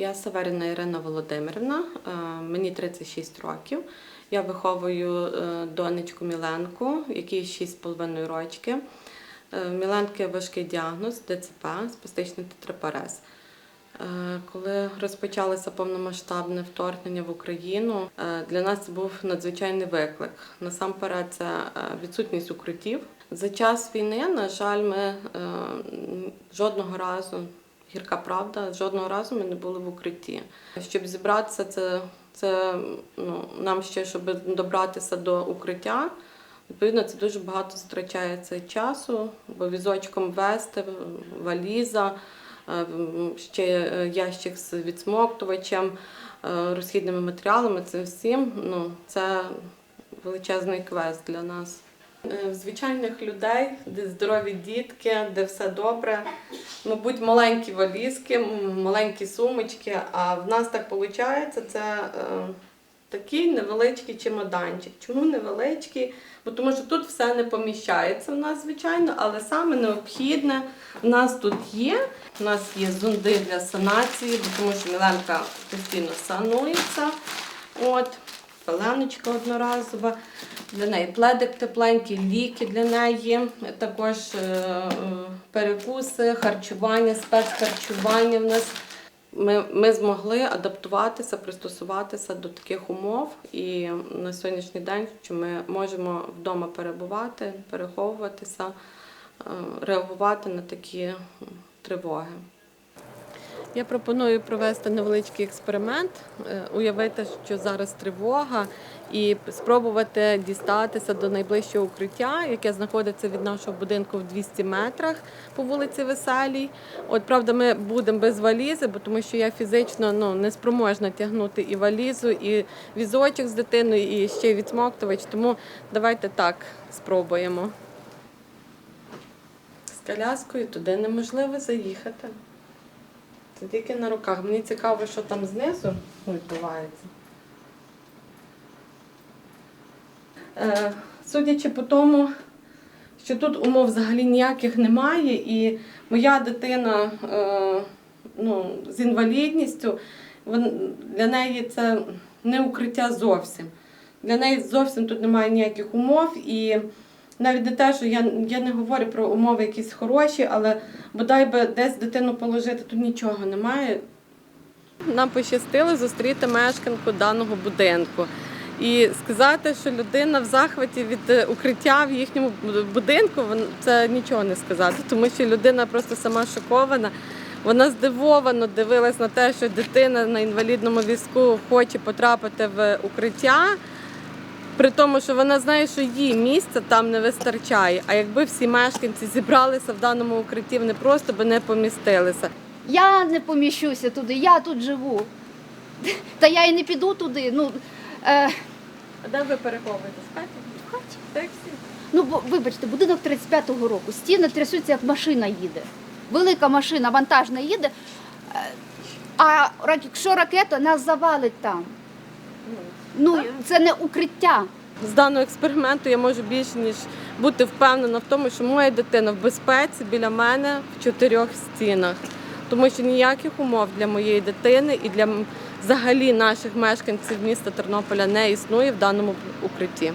Я Саверіна Ірина Володимирівна, е, мені 36 років. Я виховую е, донечку Міленку, якій 6,5 рочки. Е, Міленки важкий діагноз ДЦП, спастичний тетрапарез. Коли розпочалося повномасштабне вторгнення в Україну, для нас це був надзвичайний виклик. Насамперед, це відсутність укриттів. За час війни, на жаль, ми жодного разу, гірка правда, жодного разу ми не були в укритті. Щоб зібратися, це, це ну, нам ще, щоб добратися до укриття. Відповідно, це дуже багато втрачається часу, бо візочком вести, валіза, е, ще е, ящик з відсмоктувачем, е, розхідними матеріалами. Це всім ну, це величезний квест для нас. Е, В звичайних людей, де здорові дітки, де все добре. Мабуть, маленькі валізки, маленькі сумочки. А в нас так виходить, це е, такий невеличкий чемоданчик. Чому невеличкий? Бо тому що тут все не поміщається в нас, звичайно, але саме необхідне в нас тут є. У нас є зонди для санації, тому що Міленка постійно санується. От, пеленочка одноразова. Для неї пледик тепленький, ліки для неї, також е, е, перекуси, харчування, спецхарчування в нас. Ми, ми змогли адаптуватися, пристосуватися до таких умов, і на сьогоднішній день що ми можемо вдома перебувати, переховуватися, е, реагувати на такі тривоги. Я пропоную провести невеличкий експеримент, е, уявити, що зараз тривога, і спробувати дістатися до найближчого укриття, яке знаходиться від нашого будинку в 200 метрах по вулиці Веселій. От правда, ми будемо без валізи, бо тому що я фізично ну, не спроможна тягнути і валізу, і візочок з дитиною, і ще й відсмоктувач. Тому давайте так спробуємо. З коляскою туди неможливо заїхати. Це тільки на руках. Мені цікаво, що там знизу відбувається. Е, судячи по тому, що тут умов взагалі ніяких немає, і моя дитина е, ну, з інвалідністю, для неї це не укриття зовсім. Для неї зовсім тут немає ніяких умов. І навіть не те, що я, я не говорю про умови якісь хороші, але бодай би десь дитину положити, тут нічого немає. Нам пощастило зустріти мешканку даного будинку. І сказати, що людина в захваті від е, укриття в їхньому будинку, це нічого не сказати, тому що людина просто сама шокована. Вона здивовано дивилась на те, що дитина на інвалідному візку хоче потрапити в укриття. При тому, що вона знає, що їй місця там не вистачає. А якби всі мешканці зібралися в даному укритті, вони просто би не помістилися. Я не поміщуся туди, я тут живу. Та я і не піду туди. Ну, е, А де ви переховуєтесь? В хаті? в хаті. Так всі. ну бо, вибачте, будинок 35-го року. Стіни трясуться, як машина їде. Велика машина, вантажна їде. Е, А якщо ракета нас завалить там. Ну, це не укриття. З даного експерименту я можу більше ніж бути впевнена в тому, що моя дитина в безпеці біля мене в чотирьох стінах, тому що ніяких умов для моєї дитини і для взагалі наших мешканців міста Тернополя не існує в даному укритті.